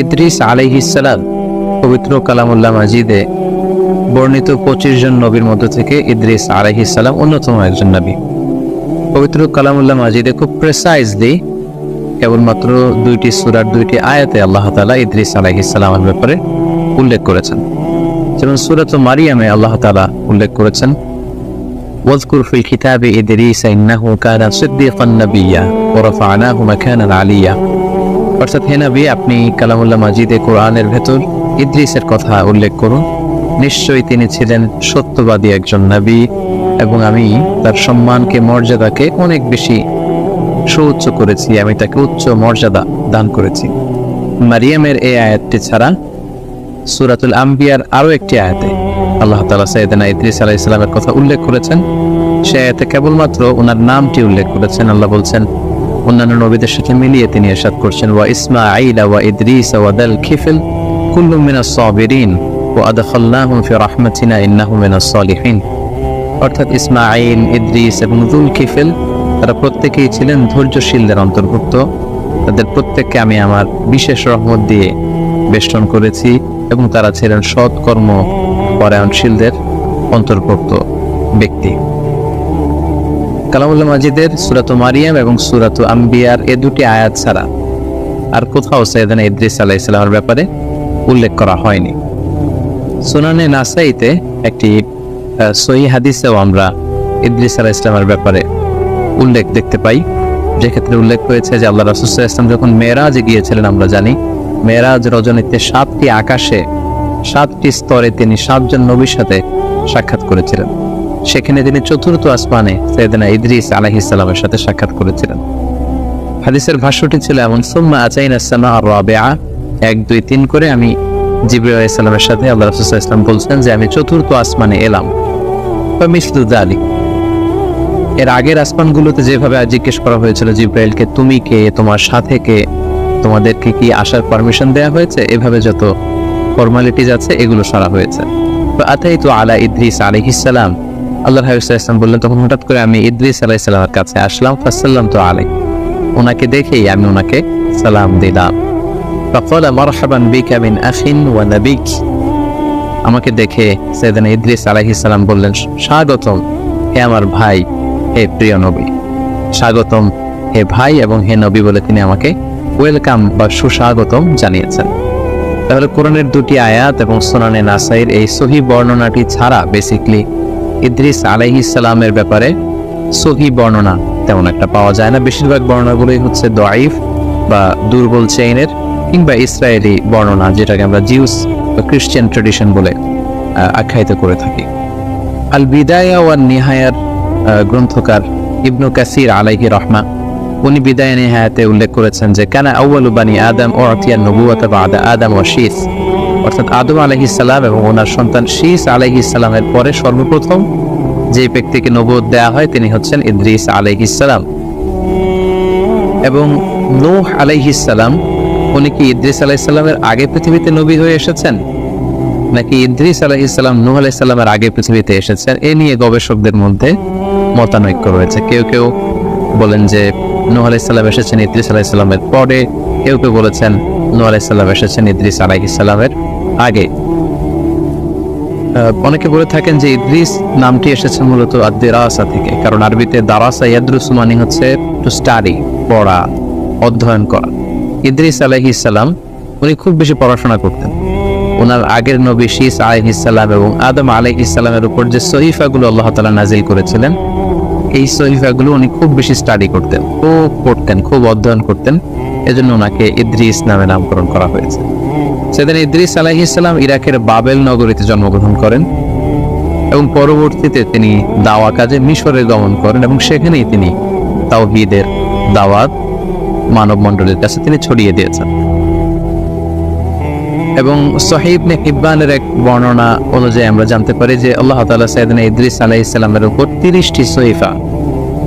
ইদ্রিস আলাইহিসালাম পবিত্র কালামুল্লাহ মাজিদে বর্ণিত পঁচিশ জন নবীর মধ্য থেকে ইদ্রিস আলাইহিসালাম অন্যতম একজন নবী পবিত্র কালামুল্লাহ মাজিদে খুব প্রেসাইজলি কেবলমাত্র দুইটি সুরার দুইটি আয়াতে আল্লাহ তালা ইদ্রিস আলাইহিসালামের ব্যাপারে উল্লেখ করেছেন যেমন সুরাত মারিয়ামে আল্লাহ তালা উল্লেখ করেছেন واذكر في الكتاب إدريس إنه كان صديقا نبيا ورفعناه مكانا عليا অর্থাৎ হে নবী, আপনি কালামুল্লাহ মাজিদে কোরআনের ভেতর ইদ্রিসের কথা উল্লেখ করুন। নিশ্চয়ই তিনি ছিলেন সত্যবাদী একজন নবী এবং আমি তার সম্মানকে, মর্যাদাকে অনেক বেশি সুউচ্চ করেছি। আমি তাকে উচ্চ মর্যাদা দান করেছি। মারিয়ামের এই আয়াতটি ছাড়া সুরাতুল আম্বিয়ার আরও একটি আয়াতে আল্লাহ তালা সৈয়দনা ইদ্রিস আলাহ ইসলামের কথা উল্লেখ করেছেন। সে আয়াতে কেবলমাত্র ওনার নামটি উল্লেখ করেছেন। আল্লাহ বলছেন অন্যান্য নবীদের সাথে মিলিয়ে তিনি এরশাদ করছেন, ওয়া ইসমা আইলা ওয়া ইদ্রিস ওয়া দাল খিফিল কুল্লু মিনাস সাবিরিন ওয়া আদখালনাহুম ফি রাহমাতিনা ইন্নাহু মিনাস সালিহিন। অর্থাৎ ইসমাঈল, ইদ্রিস এবং জুল খিফিল, তারা প্রত্যেকেই ছিলেন ধৈর্যশীলদের অন্তর্ভুক্ত। তাদের প্রত্যেককে আমি আমার বিশেষ রহমত দিয়ে বেষ্টন করেছি এবং তারা ছিলেন সৎকর্ম পরায়ণশীলদের অন্তর্ভুক্ত ব্যক্তি। কালামুল্লাহ মাজিদের সুরাত মারিয়াম এবং সুরাত আম্বিয়ার এ দুটি আয়াত ছাড়া আর কোথাও সৈয়দানা ইদ্রিস আলাহ ইসলামের ব্যাপারে উল্লেখ করা হয়নি। সুনানে নাসাইতে একটি সহি হাদিসেও আমরা ইদ্রিস আলাহ ইসলামের ব্যাপারে উল্লেখ দেখতে পাই। যে ক্ষেত্রে উল্লেখ হয়েছে যে আল্লাহ রাসুসাহ ইসলাম যখন মেয়েরাজে গিয়েছিলেন, আমরা জানি মেয়েরাজ রজনীতে সাতটি আকাশে সাতটি স্তরে তিনি সাতজন নবীর সাথে সাক্ষাৎ করেছিলেন। সেখানে তিনি চতুর্থ আসমানে সৈয়দনা ইদ্রিস আলাহিসাল্লামের সাথে সাক্ষাৎ করেছিলেন। হাদিসের ভাষ্যটি ছিল এমন, সুম্মা আচাইন আসসামা আর রাবেআ এক, দুই, তিন করে আমি জিবরিল আলাইহিস সালামের সাথে আল্লাহ রাসূল ইসলাম বলছেন যে আমি চতুর্থ আসমানে এলাম। বা মিসলু যালিক। এর আগের আসমানগুলোতে যেভাবে জিজ্ঞেস করা হয়েছিল জিব্রাইলকে, তুমি কে? তোমার সাথে কে? তোমাদেরকে কি আসার পারমিশন দেওয়া হয়েছে? এভাবে যত ফর্মালিটিজ আছে, এগুলো সারা হয়েছে। আতাই তো আলা ইদ্রিস আলাইহিসসালাম আল্লাহ ইসলাম বললেন তখন হঠাৎ করে আমি ইদ্রিস আলাইহিসসালামের কাছে আসলাম ফাসাল্লাম তো আলাই ওনাকে দেখেই আমি ওনাকে সালাম দিলাম فقال مرحبا بك من أخ ونبيك আমাকে দেখে সৈয়দনা ইদ্রিস আলাইহিস সালাম বললেন স্বাগতম হে আমার ভাই হে প্রিয় নবী স্বাগতম হে ভাই এবং হে নবী বলে তিনি আমাকে ওয়েলকাম বা সুস্বাগতম জানিয়েছেন তাহলে কোরআনের দুটি আয়াত এবং সোনানে নাসাইর এই সহি বর্ণনাটি ছাড়া বেসিকলি ইদ্রিস আলাইহিস সালামের ব্যাপারে সহি বর্ণনা তেমন একটা পাওয়া যায় না। বেশিরভাগ বর্ণনাগুলোই হচ্ছে দোয়াইফ বা দুর্বল চেইনের কিংবা ইসরায়েলি বর্ণনা, যেটাকে আমরা জিউস বা খ্রিস্টান ট্রেডিশন বলে আখ্যায়িত করে থাকি। আল বিদায়া ওয়ান নিহায়ার গ্রন্থকার ইবনু কাসির আলাইহি রহমা, উনি বিদায় নিহায়াতে উল্লেখ করেছেন যে, কেন আউ্বালু বানি আদম ও আতিয়ান নবুয়াতা বাদা আদম ও শীস। অর্থাৎ আদম আলাইহিস সালাম এবং ওনার সন্তান শীস আলাইহিস সালামের পরে সর্বপ্রথম যে ব্যক্তিকে নবুয়ত দেয়া হয় তিনি হচ্ছেন ইদ্রিস আলাইহিস সালাম। এবং নূহ আলাইহিস সালাম, উনি কি ইদ্রিস আলাইহিসসালামের আগে পৃথিবীতে নবী হয়ে এসেছেন? নাকি ইদ্রিস আলাইহিসসালাম নূহ আলাইহিসসালামের আগে পৃথিবীতে এসেছেন? এ নিয়ে গবেষকদের মধ্যে মতানৈক্য রয়েছে। কেউ কেউ বলেন যে নূহ আলাইহিসসালাম এসেছেন ইদ্রিস আলাইহিসসালামের পরে। কেউ কেউ বলেছেন নূহ আলাইহিসসালাম এসেছেন ইদ্রিস আলাইহিসসালামের আগে। অনেকে বলে থাকেন যে ইদ্রিস নামটি এসেছে মূলত আদ্দিরাসা থেকে, কারণ আরবিতে দারাসা ইয়াদ্রুসু মানে হচ্ছে টু স্টাডি পড়া, অধ্যয়ন করা। ইদ্রিস আলাইহিসসালাম উনি খুব বেশি পড়াশোনা করতেন। ওনার আগের নবী শীস আলাইহিসসালাম এবং আদম আলাইহিসসালামের উপর যে সহিফাগুলো আল্লাহ তালা নাজিল করেছিলেন, এই সহিফাগুলো উনি খুব বেশি স্টাডি করতেন, খুব পড়তেন, খুব অধ্যয়ন করতেন। এজন্য ওনাকে ইদ্রিস নামে নামকরণ করা হয়েছে। সেদিন ইদ্রিস আলাইহিসসালাম ইরাকের বাবেল নগরীতে জন্মগ্রহণ করেন এবং পরবর্তীতে তিনি দাওয়া কাজে মিশরে গমন করেন এবং সেখানেই তিনি তাওহীদের দাওয়াত মানব মণ্ডলীর কাছে তিনি ছড়িয়ে দিয়েছেন। এবং সহিব নে ইব্বানের এক বর্ণনা অনুযায়ী আমরা জানতে পারি যে আল্লাহ তাআলা সাইয়েদনা ইদ্রিস আলাইহিস সালামের উপর 30টি সহিফা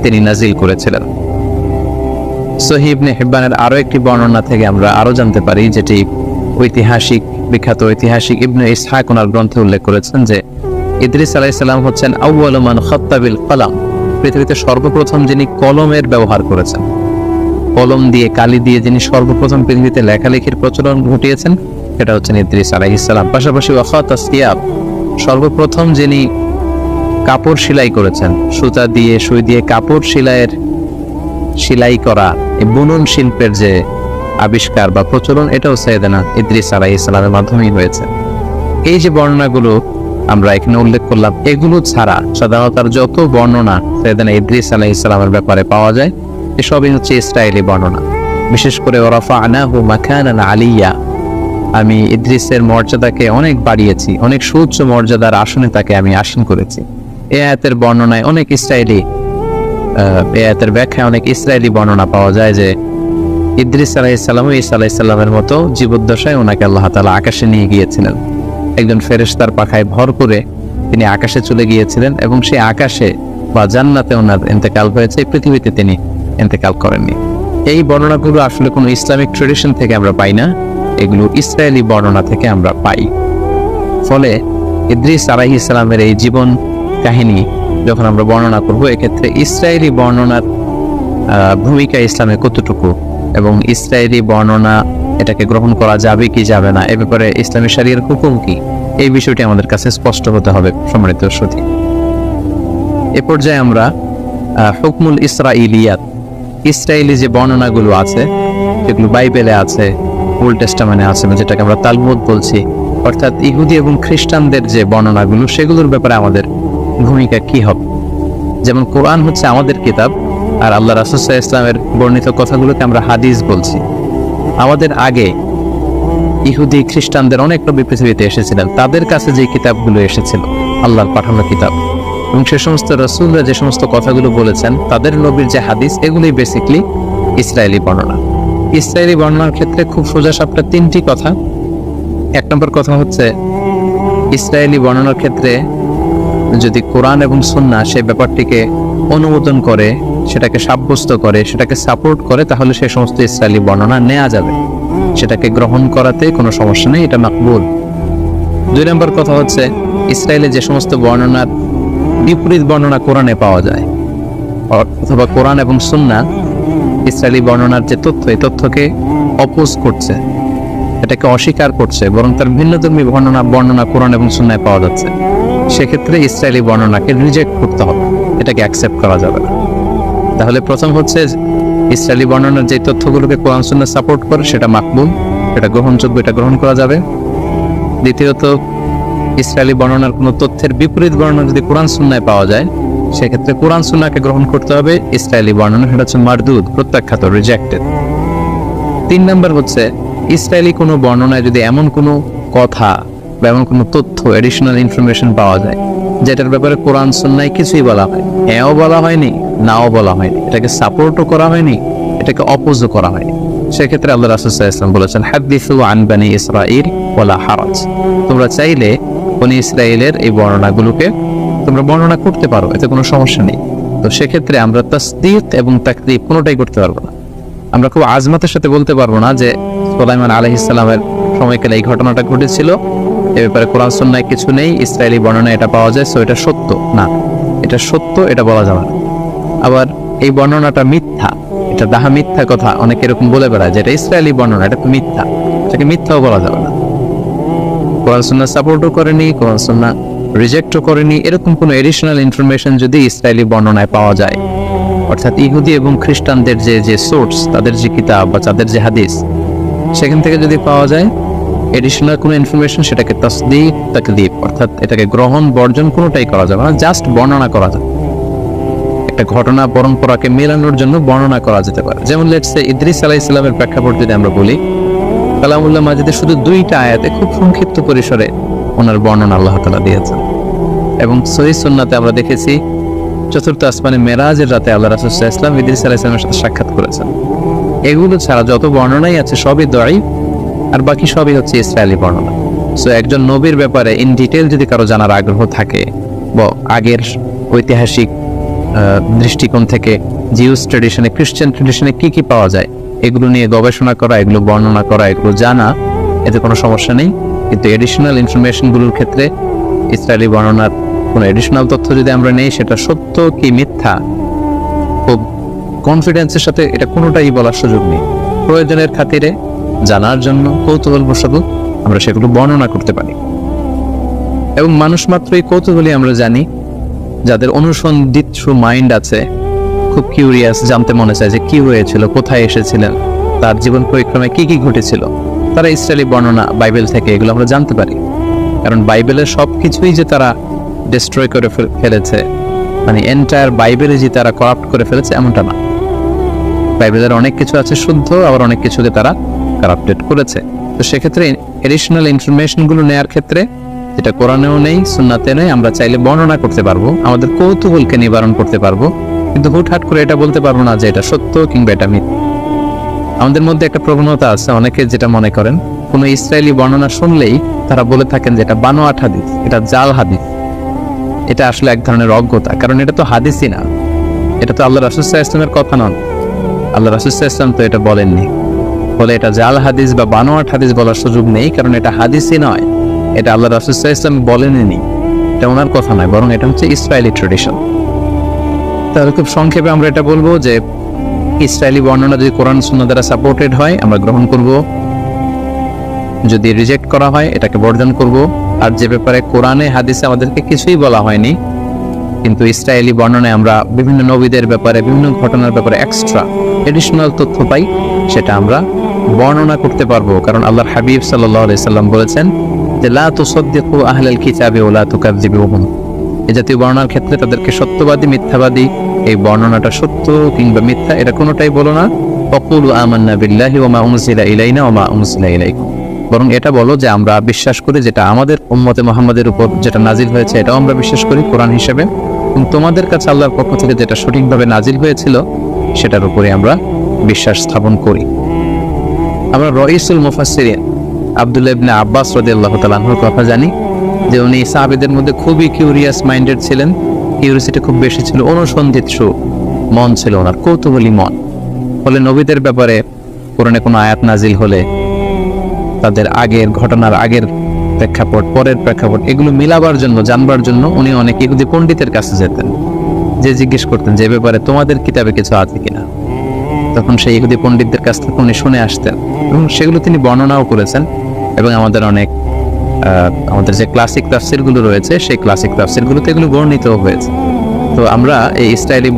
তিনি নাজিল করেছিলেন। সহিব নে হিব্বানের আরও একটি বর্ণনা থেকে আমরা আরও জানতে পারি, যেটি ঐতিহাসিক, বিখ্যাত ঐতিহাসিক ইবনে ইসহাক ওনার গ্রন্থে উল্লেখ করেছেন যে, ইদ্রিস আলাইহিস সালাম হচ্ছেন আউয়ালু মান খাত্তাবিল কলাম, পৃথিবীতে সর্বপ্রথম যিনি কলমের ব্যবহার করেছেন। কলম দিয়ে কালি দিয়ে যিনি সর্বপ্রথম পৃথিবীতে লেখালেখির প্রচলন ঘটিয়েছেন, সেটা হচ্ছেন ইদ্রিস আলাইহিসসালাম পাশাপাশি ওয়াখাত সিয়াব, সর্বপ্রথম যিনি কাপড় সেলাই করেছেন, সুতা দিয়ে, সুই দিয়ে কাপড় সেলাইয়ের সেলাই করা, এই বুনন শিল্পের যে আবিষ্কার বা প্রচলন, এটাও সৈয়দানা ইদ্রিস আলাহ ইসলামের মাধ্যমেই হয়েছে। এই যে বর্ণনাগুলো আমরা এখানে উল্লেখ করলাম, এগুলো ছাড়া সাধারণতার যত বর্ণনা সৈয়দানা ইদ্রিস আলাহ ইসলামের ব্যাপারে পাওয়া যায় এসবই হচ্ছে ইসরায়েলি বর্ণনা। বিশেষ করে ওরাফা আনাহু মাখানান আলিয়া। আমি ইদ্রিসের মর্যাদাকে অনেক বাড়িয়েছি, অনেক সুউচ্চ মর্যাদার আসনে তাকে আমি আসীন করেছি। এ আয়াতের বর্ণনায় অনেক ইসরায়েলি আয়াতের ব্যাখ্যায় অনেক ইসরায়েলি বর্ণনা পাওয়া যায় যে ইদ্রিস আলাইসাল্লাম ইসা আলাইসাল্লামের মতো জীবদ্দশায় ওনাকে আল্লাহ তালা আকাশে নিয়ে গিয়েছিলেন। একজন ফেরেশতার পাখায় ভর করে তিনি আকাশে চলে গিয়েছিলেন এবং সেই আকাশে বা জান্নাতে ওনার ইন্তেকাল হয়েছে পৃথিবীতে তিনি ইন্তেকাল করেননি। এই বর্ণনাগুলো আসলে কোনো ইসলামিক ট্রেডিশন থেকে আমরা পাই না, এগুলো ইসরায়েলি বর্ণনা থেকে আমরা পাই। ফলে ইদ্রিস আলাহি ইসলামের এই জীবন কাহিনী যখন আমরা বর্ণনা করব, এক্ষেত্রে ইসরায়েলি বর্ণনার ভূমিকা ইসলামে কতটুকু? এবং ইসরায়েলি বর্ণনা এটাকে গ্রহণ করা যাবে কি যাবে না? এ ব্যাপারে ইসলামী শারিয়ার হুকুম কি? এই বিষয়টি আমাদের কাছে স্পষ্ট হতে হবে, সম্মানিত সতী। এ পর্যায়ে আমরা হুকমুল ইসরাইলিয়াত ইসরায়েলি যে বর্ণনাগুলো আছে, যেগুলো বাইবেলে আছে, ওল্ড টেস্টামেন্টে আছে যেটাকে আমরা তালমুদ বলছি, অর্থাৎ ইহুদি এবং খ্রিস্টানদের যে বর্ণনাগুলো, সেগুলোর ব্যাপারে আমাদের ভূমিকা কি হবে? যেমন কোরআন হচ্ছে আমাদের কিতাব, আর আল্লাহ রাসুসাহ ইসলামের বর্ণিত কথাগুলোকে আমরা হাদিস বলছি। আমাদের আগে ইহুদি খ্রিস্টানদের অনেক নবী পৃথিবীতে এসেছিলেন। তাদের কাছে যে কিতাবগুলো এসেছিল, আল্লাহর পাঠানো কিতাব। এবং সে সমস্ত রসুলরা যে সমস্ত কথাগুলো বলেছেন, তাদের নবীর যে হাদিস, এগুলোই বেসিকলি ইসরায়েলি বর্ণনা। ইসরায়েলি বর্ণনার ক্ষেত্রে খুব সোজা সাপটা তিনটি কথা। এক নম্বর কথা হচ্ছে, ইসরায়েলি বর্ণনার ক্ষেত্রে যদি কোরআন এবং সুন্না সেই ব্যাপারটিকে অনুমোদন করে, সেটাকে সাব্যস্ত করে, সেটাকে সাপোর্ট করে, তাহলে সেই সমস্ত ইসরায়েলি বর্ণনা নেওয়া যাবে। সেটাকে গ্রহণ করাতে কোনো সমস্যা নেই, এটা মাকবুল। দুই নম্বর কথা হচ্ছে ইসরায়েলে যে সমস্ত বর্ণনার বিপরীত বর্ণনা কোরআনে পাওয়া যায়, অথবা কোরআন এবং সুন্না ইসরায়েলি বর্ণনার যে তথ্য, এই তথ্যকে অপোজ করছে, এটাকে অস্বীকার করছে, বরং তার ভিন্নধর্মী বর্ণনা বর্ণনা কোরআন এবং সুন্নায় পাওয়া যাচ্ছে। সেক্ষেত্রে ইসরায়েলি বর্ণনাকে রিজেক্ট করতে হবে। এটাকে অ্যাকসেপ্ট করা যাবে না। তাহলে প্রথম হচ্ছে ইসরায়েলি বর্ণনার যে তথ্যগুলোকে কোরআন সাপোর্ট করে, সেটা মাকবুল সেটা গ্রহণযোগ্য, এটা গ্রহণ করা যাবে। দ্বিতীয়ত, ইসরায়েলি বর্ণনার কোনো তথ্যের বিপরীত বর্ণনা যদি কোরআন সুন্নায় পাওয়া যায়, সেক্ষেত্রে কোরআন সুন্নাকে গ্রহণ করতে হবে ইসরায়েলি বর্ণনা, সেটা হচ্ছে মারদুদ, প্রত্যাখ্যাত রিজেক্টেড তিন নম্বর হচ্ছে, ইসরায়েলি কোনো বর্ণনায় যদি এমন কোনো কথা বা এমন কোনো তথ্য এডিশনাল ইনফরমেশন পাওয়া যায়, যেটার ব্যাপারে কোরআন, সুন্নায় কিছুই বলা হয় হ্যাঁও বলা হয়নি, নাও বলা হয়নি। এটাকে সাপোর্টও করা হয়নি, এটাকে অপোজও করা হয়নি। সেক্ষেত্রে আল্লাহ রাসুসাহ ইসলাম বলেছেন, হাদিসু আনবানি ইসরাইল ওলা হারাজ। তোমরা চাইলে বনি ইসরায়েলের এই বর্ণনাগুলোকে তোমরা বর্ণনা করতে পারো, এতে কোনো সমস্যা নেই। তো সেক্ষেত্রে আমরা তাসদিক এবং তাকদিব কোনোটাই করতে পারব না। আমরা খুব আজমাতের সাথে বলতে পারব না যে সোলাইমান আলহ ইসলামের সময়কালে এই ঘটনাটা ঘটেছিল। এ ব্যাপারে কোরআন সন্ন্যায় কিছু নেই, ইসরায়েলি বর্ণনা এটা পাওয়া যায় সো এটা সত্য, না। এটা সত্য, এটা বলা যাবে না। আবার এই বর্ণনাটা মিথ্যা, এটা দাহা মিথ্যা কথা, অনেকে এরকম বলে বেড়ায় যে এটা ইসরায়েলি বর্ণনা, এটা তো মিথ্যা, এটাকে মিথ্যাও বলা যাবে না। কোরআন, সুন্না সাপোর্টও করেনি, কোরআন, সুন্না রিজেক্টও করেনি, এরকম কোনো এডিশনাল ইনফরমেশন যদি ইসরায়েলি বর্ণনায় পাওয়া যায়, অর্থাৎ ইহুদি এবং খ্রিস্টানদের যে যে সোর্স তাদের যে কিতাব বা তাদের যে হাদিস, সেখান থেকে যদি পাওয়া যায় এডিশনাল কোনো ইনফরমেশন সেটাকে তসদিক তাকদিব অর্থাৎ এটাকে গ্রহণ, বর্জন কোনোটাই করা যাবে না জাস্ট বর্ণনা করা যাবে। একটা ঘটনা পরম্পরাকে মেলানোর জন্য বর্ণনা করা যেতে পারে। যেমন লেটসে ইদ্রিস আলাহ ইসলামের প্রেক্ষাপট যদি আমরা বলি, কালামুল্লাহ মাজিদে শুধু দুইটা আয়াতে খুব সংক্ষিপ্ত পরিসরে ওনার বর্ণনা আল্লাহ তালা দিয়েছেন। এবং সহি সুন্নাতে আমরা দেখেছি, চতুর্থ আসমানে মেরাজের রাতে আল্লাহ রাসুল্লাহ ইসলাম ইদ্রিস আলাহ ইসলামের সাথে সাক্ষাৎ করেছেন। এগুলো ছাড়া যত বর্ণনাই আছে সবই দয় আর বাকি সবই হচ্ছে ইসরায়েলি বর্ণনা। সো একজন নবীর ব্যাপারে ইন ডিটেল যদি কারও জানার আগ্রহ থাকে, বা আগের ঐতিহাসিক দৃষ্টিকোণ থেকে জিউস ট্রেডিশনে খ্রিস্টান ট্রেডিশনে কি কি পাওয়া যায়, এগুলো নিয়ে গবেষণা করা, এগুলো বর্ণনা করা, এগুলো জানা, এতে কোনো সমস্যা নেই। কিন্তু এডিশনাল ইনফরমেশনগুলোর ক্ষেত্রে ইসরায়েলি বর্ণনার কোনো এডিশনাল তথ্য যদি আমরা নেই, সেটা সত্য কি মিথ্যা? খুব কনফিডেন্সের সাথে এটা কোনোটাই বলার সুযোগ নেই। প্রয়োজনের খাতিরে জানার জন্য কৌতূহল বসত আমরা সেগুলো বর্ণনা করতে পারি। এবং মানুষ মাত্রই কৌতূহলী আমরা জানি, যাদের অনুসন্ধিৎসু মাইন্ড আছে, খুব কিউরিয়াস জানতে মনে চায় যে কি হয়েছিল, কোথায় এসেছিলেন, তার জীবন পরিক্রমায় কি কি ঘটেছিল। তারা ইসরায়েলি বর্ণনা, বাইবেল থেকে এগুলো আমরা জানতে পারি। কারণ বাইবেলের সব কিছুই যে তারা ডিস্ট্রয় করে ফেলেছে মানে এন্টায়ার বাইবেলে যে তারা করাপ্ট করে ফেলেছে, এমনটা না। বাইবেলের অনেক কিছু আছে শুদ্ধ, আবার অনেক কিছুকে তারা কারাপ্টেড করেছে। তো সেক্ষেত্রে এডিশনাল ইনফরমেশনগুলো নেয়ার ক্ষেত্রে, যেটা কোরআনেও নেই, সুন্নাতে নেই, আমরা চাইলে বর্ণনা করতে পারব, আমাদের কৌতূহলকে নিবারণ করতে পারব। কিন্তু হুটহাট করে এটা বলতে পারব না যে এটা সত্য কিংবা এটা মিথ্যা। আমাদের মধ্যে একটা প্রবণতা আছে, অনেকে যেটা মনে করেন, কোনো ইসরায়েলি বর্ণনা শুনলেই তারা বলে থাকেন যে এটা বানোয়াট হাদিস, এটা জাল হাদিস। এটা আসলে এক ধরনের অজ্ঞতা, কারণ এটা তো হাদিসই না। এটা তো আল্লাহ রাসুসাহ ইসলামের কথা নন। আল্লাহ রাসুসাহ ইসলাম তো এটা বলেননি। বলে এটা জাল হাদিস বা বানোয়াট হাদিস বলার সুযোগ নেই, কারণ এটা হাদিসই নয়। এটা আল্লাহ রাসুসাহ ইসলাম বলেননি। এটা ওনার কথা নয়, বরং এটা হচ্ছে ইসরায়েলি ট্রেডিশন তাহলে খুব সংক্ষেপে আমরা এটা বলব যে, ইসরায়েলি বর্ণনা যদি কোরআন সুন্নাহ দ্বারা সাপোর্টেড হয়, আমরা গ্রহণ করব। যদি রিজেক্ট করা হয়, এটাকে বর্জন করব। আর যে ব্যাপারে কোরআনে, হাদিসে আমাদেরকে কিছুই বলা হয়নি, কিন্তু ইসরায়েলি বর্ণনায় আমরা বিভিন্ন নবীদের ব্যাপারে, বিভিন্ন ঘটনার ব্যাপারে এক্সট্রা এডিশনাল তথ্য পাই, সেটা আমরা বর্ণনা করতে পারব। কারণ আল্লাহর হাবিব সাল্লাহ সাল্লাম বলেছেন যে, লা আহলাল কিতাবে ওয়া লা এই জাতীয় বর্ণনার ক্ষেত্রে তাদেরকে সত্যবাদী, মিথ্যাবাদী, এই বর্ণনাটা সত্য কিংবা মিথ্যা এটা কোনোটাই বলো না। অকুলু আমান্না বিল্লাহি ওমা উনসিলা ইলাইনা ওমা উনসিলা ইলাইকুম। বরং এটা বলো যে, আমরা বিশ্বাস করি যেটা আমাদের উম্মতে মোহাম্মদের উপর যেটা নাজিল হয়েছে, এটাও আমরা বিশ্বাস করি কোরআন হিসেবে। এবং তোমাদের কাছে আল্লাহর পক্ষ থেকে যেটা সঠিকভাবে নাজিল হয়েছিল, সেটার উপরে আমরা বিশ্বাস স্থাপন করি। আমরা রইসুল মুফাসসিরিন আব্দুল্লাহ ইবনে আব্বাস রাদিয়াল্লাহু তাআলার কথা জানি যে উনি সাহাবীদের মধ্যে খুবই কিউরিয়াস মাইন্ডেড ছিলেন। কিউরিয়াসিটি খুব বেশি ছিল অনুসন্ধিৎসু মন ছিল ওনার, কৌতূহলী মন। ফলে নবীদের ব্যাপারে কোরআনে কোনো আয়াত নাজিল হলে তাদের আগের ঘটনার আগের প্রেক্ষাপট, পরের প্রেক্ষাপট, এগুলো মিলাবার জন্য, জানবার জন্য উনি অনেক ইহুদি পণ্ডিতের কাছে যেতেন। যে জিজ্ঞেস করতেন যে ব্যাপারে তোমাদের কিতাবে কিছু আছে কিনা? তখন সেই ইহুদি পণ্ডিতদের কাছ থেকে উনি শুনে আসতেন। এবং সেগুলো তিনি বর্ণনাও করেছেন এবং আমাদের অনেক আমাদের যে ক্লাসিক তাফসিরগুলো রয়েছে, সেই ক্লাসিক তাফসিরগুলোতে এগুলো বর্ণিত হয়েছে। তো আমরা এই স্টাইলি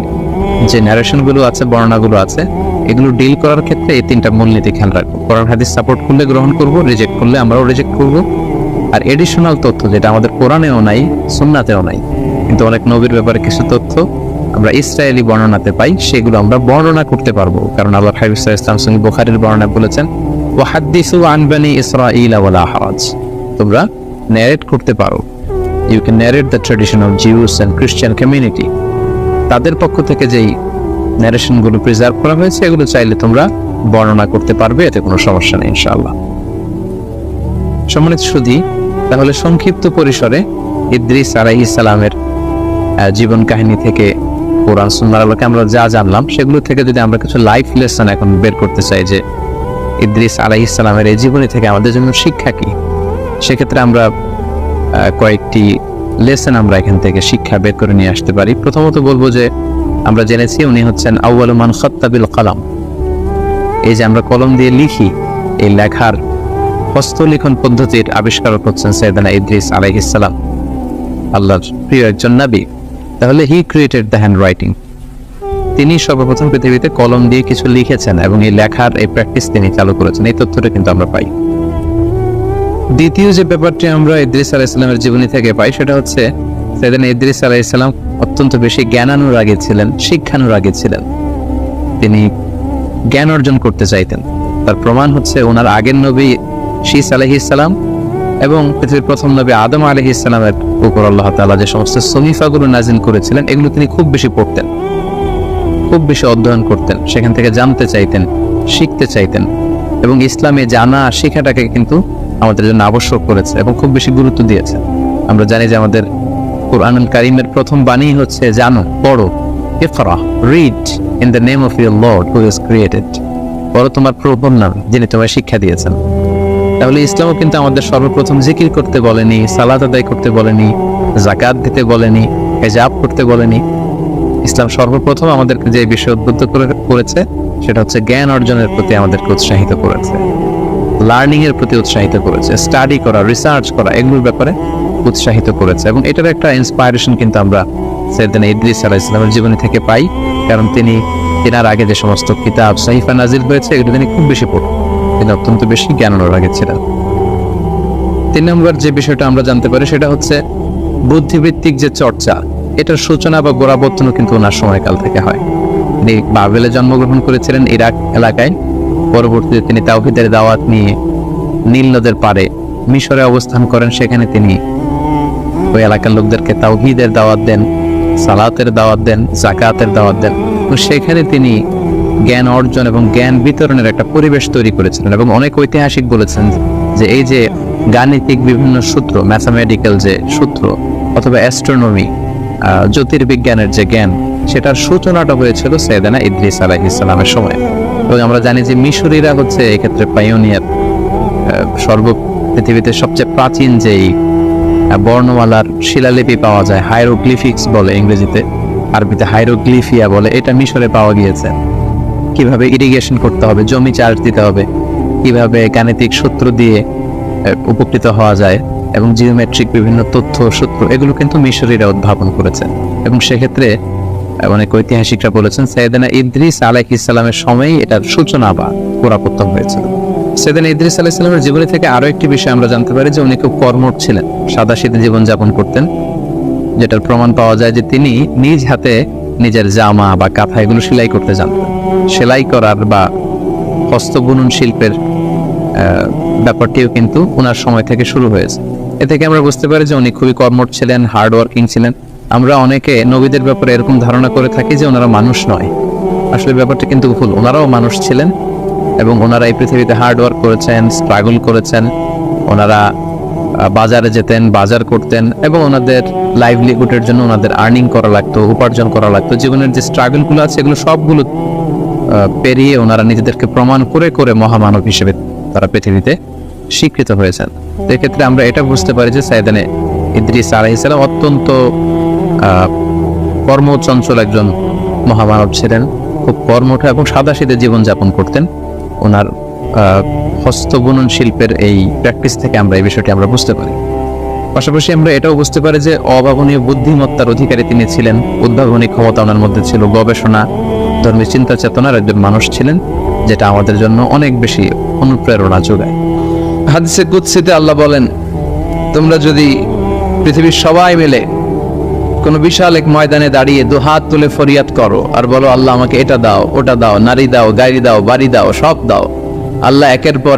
যে ন্যারেশনগুলো আছে, বর্ণনাগুলো আছে, এগুলো ডিল করার ক্ষেত্রে এই তিনটা মূলনীতি খেয়াল রাখব। কোরআন, হাদিস সাপোর্ট করলে গ্রহণ করব রিজেক্ট করলে আমরাও রিজেক্ট করব। আর এডিশনাল তথ্য যেটা আমাদের কোরআনেও নাই, সুন্নাতেও নাই, কিন্তু অনেক নবীর ব্যাপারে কিছু তথ্য আমরা ইসরায়েলি বর্ণনাতে পাই, সেগুলো আমরা বর্ণনা করতে পারব। কারণ আল্লাহ হাবিব ইসলাম সঙ্গে বুখারির বর্ণনা বলেছেন ও হাদ্দিসু আনবানি ওয়ালা হারাজ তোমরা ন্যারেট করতে পারো। You can narrate the tradition of Jews and Christian community তাদের পক্ষ থেকে যেই ন্যারেশনগুলো প্রিজার্ভ করা হয়েছে, এগুলো চাইলে তোমরা বর্ণনা করতে পারবে, এতে কোনো সমস্যা নেই, ইনশাআল্লাহ। সম্মানিত সুধী, তাহলে সংক্ষিপ্ত পরিসরে ইদ্রিস আলাইহি সালামের জীবন কাহিনী থেকে কোরআন সুন্নার আলোকে আমরা যা জানলাম, সেগুলো থেকে যদি আমরা কিছু লাইফ লেসন এখন বের করতে চাই যে ইদ্রিস আলাইহি সালামের এই জীবনী থেকে আমাদের জন্য শিক্ষা কি? সেক্ষেত্রে আমরা কয়েকটি লেসন আমরা এখান থেকে শিক্ষা বের করে নিয়ে আসতে পারি। প্রথমত বলব যে আমরা জেনেছি উনি হচ্ছেন আউয়াল মান খত্তাবিল কালাম। এই যে আমরা কলম দিয়ে লিখি, এই লেখার হস্তলিখন পদ্ধতির আবিষ্কারক হচ্ছেন সৈয়দানা ইদ্রিস আলাইহিসসালাম আল্লাহর প্রিয় একজন নবী। তাহলে he created the handwriting তিনি সর্বপ্রথম পৃথিবীতে কলম দিয়ে কিছু লিখেছেন এবং এই লেখার, এই প্র্যাকটিস তিনি চালু করেছেন। এই তথ্যটা কিন্তু আমরা পাই। দ্বিতীয় যে ব্যাপারটি আমরা ইদ্রিস আলাইসাল্লামের জীবনী থেকে পাই, সেটা হচ্ছে, সেদিন ইদ্রিস আলাইসাল্লাম অত্যন্ত বেশি জ্ঞানানুরাগী ছিলেন, শিক্ষানুরাগী ছিলেন। তিনি জ্ঞান অর্জন করতে চাইতেন। তার প্রমাণ হচ্ছে, ওনার আগের নবী শীস আলহিসাল্লাম এবং পৃথিবীর প্রথম নবী আদম আলহিসাল্লামের উপর আল্লাহ তাআলা যে সমস্ত সহিফাগুলো নাজিল করেছিলেন, এগুলো তিনি খুব বেশি পড়তেন, খুব বেশি অধ্যয়ন করতেন, সেখান থেকে জানতে চাইতেন, শিখতে চাইতেন এবং ইসলামে জানা শেখাটাকে কিন্তু আমাদের জন্য আবশ্যক করেছে এবং খুব বেশি গুরুত্ব দিয়েছে। আমরা জানি যে আমাদের কোরআনুল কারিমের প্রথম বাণী হচ্ছে, জানো, পড়ো, ইকরা read in the name of your lord who is created পড়ো তোমার প্রভুর যিনি তোমায় শিক্ষা দিয়েছেন। তাহলে ইসলামও কিন্তু আমাদের সর্বপ্রথম জিকির করতে বলেনি, সালাত আদায় করতে বলেনি জাকাত দিতে বলেনি, হেজাব করতে বলেনি। ইসলাম সর্বপ্রথম আমাদেরকে যে বিষয় উদ্বুদ্ধ করে করেছে, সেটা হচ্ছে জ্ঞান অর্জনের প্রতি আমাদেরকে উৎসাহিত করেছে। লার্নিং এর প্রতি উৎসাহিত করেছে স্টাডি করা রিসার্চ করা, এগুলোর ব্যাপারে উৎসাহিত করেছে। এবং এটার একটা ইন্সপায়ারেশন কিন্তু আমরা সৈয়দিন ইদ্রিস আলাহ ইসলামের জীবনী থেকে পাই, কারণ তিনি, তেনার আগে যে সমস্ত কিতাব সাহিফা নাজিল হয়েছে, এগুলো তিনি খুব বেশি পড়তেন। তিনি অত্যন্ত বেশি জ্ঞান অনুরাগী ছিলেন তিন নম্বর যে বিষয়টা আমরা জানতে পারি সেটা হচ্ছে বুদ্ধিভিত্তিক যে চর্চা, এটার সূচনা বা গোড়াবর্তনও কিন্তু ওনার সময়কাল থেকে হয়। তিনি বাবেলে জন্মগ্রহণ করেছিলেন ইরাক এলাকায়। পরবর্তীতে তিনি তাওহিদের দাওয়াত নিয়ে নীল নদের পারে মিশরে অবস্থান করেন। সেখানে তিনি ওই এলাকার লোকদেরকে তাওহিদের দাওয়াত দেন, সালাতের দাওয়াত দেন জাকাতের দাওয়াত দেন। সেখানে তিনি জ্ঞান অর্জন এবং জ্ঞান বিতরণের একটা পরিবেশ তৈরি করেছিলেন এবং অনেক ঐতিহাসিক বলেছেন যে এই যে গাণিতিক বিভিন্ন সূত্র ম্যাথামেটিক্যাল যে সূত্র অথবা অ্যাস্ট্রোনমি জ্যোতির্বিজ্ঞানের যে জ্ঞান, সেটার সূচনাটা হয়েছিল সৈয়দানা ইদ্রিস আলাহ ইসলামের সময়। এবং আমরা জানি যে মিশরীরা হচ্ছে এক্ষেত্রে পাইওনিয়ার সর্ব পৃথিবীতে সবচেয়ে প্রাচীন যেই বর্ণমালার শিলালিপি পাওয়া যায় হাইরোগ্লিফিক্স বলে ইংরেজিতে, আরবিতে হাইরোগ্লিফিয়া বলে, এটা মিশরে পাওয়া গিয়েছে। কীভাবে ইরিগেশন করতে হবে, জমি চাষ দিতে হবে, কীভাবে গাণিতিক সূত্র দিয়ে উপকৃত হওয়া যায় এবং জিওমেট্রিক বিভিন্ন তথ্য, সূত্র, এগুলো কিন্তু মিশরীরা উদ্ভাবন করেছে। এবং সেক্ষেত্রে অনেক ঐতিহাসিকরা বলেছেন সৈয়দানা ইদ্রিস আলাইহ ইসলামের সময়ই এটার সূচনা বা গোড়াপত্তন হয়েছিল। সেদিন ইদ্রিস আলাহ ইসলামের জীবনী থেকে আরও একটি বিষয় আমরা জানতে পারি যে উনি খুব কর্মঠ ছিলেন সাদা শীতে জীবন যাপন করতেন, যেটার প্রমাণ পাওয়া যায় যে তিনি নিজ হাতে নিজের জামা বা কাঁথা এগুলো সেলাই করতে জানতেন। সেলাই করার বা হস্তবুনন শিল্পের ব্যাপারটিও কিন্তু ওনার সময় থেকে শুরু হয়েছে। এ থেকে আমরা বুঝতে পারি যে উনি খুবই কর্মঠ ছিলেন হার্ড ওয়ার্কিং ছিলেন। আমরা অনেকে নবীদের ব্যাপারে এরকম ধারণা করে থাকি যে ওনারা মানুষ নয়। আসলে ব্যাপারটা কিন্তু ভুল। ওনারাও মানুষ ছিলেন এবং ওনারা এই পৃথিবীতে হার্ড ওয়ার্ক করেছেন স্ট্রাগল করেছেন। ওনারা বাজারে যেতেন, বাজার করতেন এবং ওনাদের লাইভলিহুডের জন্য ওনাদের আর্নিং করা লাগতো, উপার্জন করা লাগতো। জীবনের যে স্ট্রাগলগুলো আছে, এগুলো সবগুলো পেরিয়ে ওনারা নিজেদেরকে প্রমাণ করে করে মহামানব হিসেবে তারা পৃথিবীতে স্বীকৃত হয়েছেন। এক্ষেত্রে আমরা এটা বুঝতে পারি যে সাইদানে ইদ্রিস আলাইসালাম অত্যন্ত কর্মচঞ্চল একজন মহামানব ছিলেন। খুব কর্মঠ এবং সাদাসিদে জীবনযাপন করতেন। ওনার হস্তবুনন শিল্পের এই প্র্যাকটিস থেকে আমরা এই বিষয়টি আমরা বুঝতে পারি। পাশাপাশি আমরা এটাও বুঝতে পারি যে অভাবনীয় বুদ্ধিমত্তার অধিকারী তিনি ছিলেন। উদ্ভাবনী ক্ষমতা ওনার মধ্যে ছিল, গবেষণা ধর্মী চিন্তা চেতনার একজন মানুষ ছিলেন, যেটা আমাদের জন্য অনেক বেশি অনুপ্রেরণা যোগায়। হাদিসে কুৎসিতে আল্লাহ বলেন, তোমরা যদি পৃথিবীর সবাই মিলে কোনো বিশাল এক ময়দানে দাঁড়িয়ে দু হাত তুলে ফরিয়াদ করো আর বলো, আল্লাহ আমাকে এটা দাও, ওটা দাও, নারী দাও, গাড়ি দাও, বাড়ি দাও, সব দাও, আল্লাহ একের পর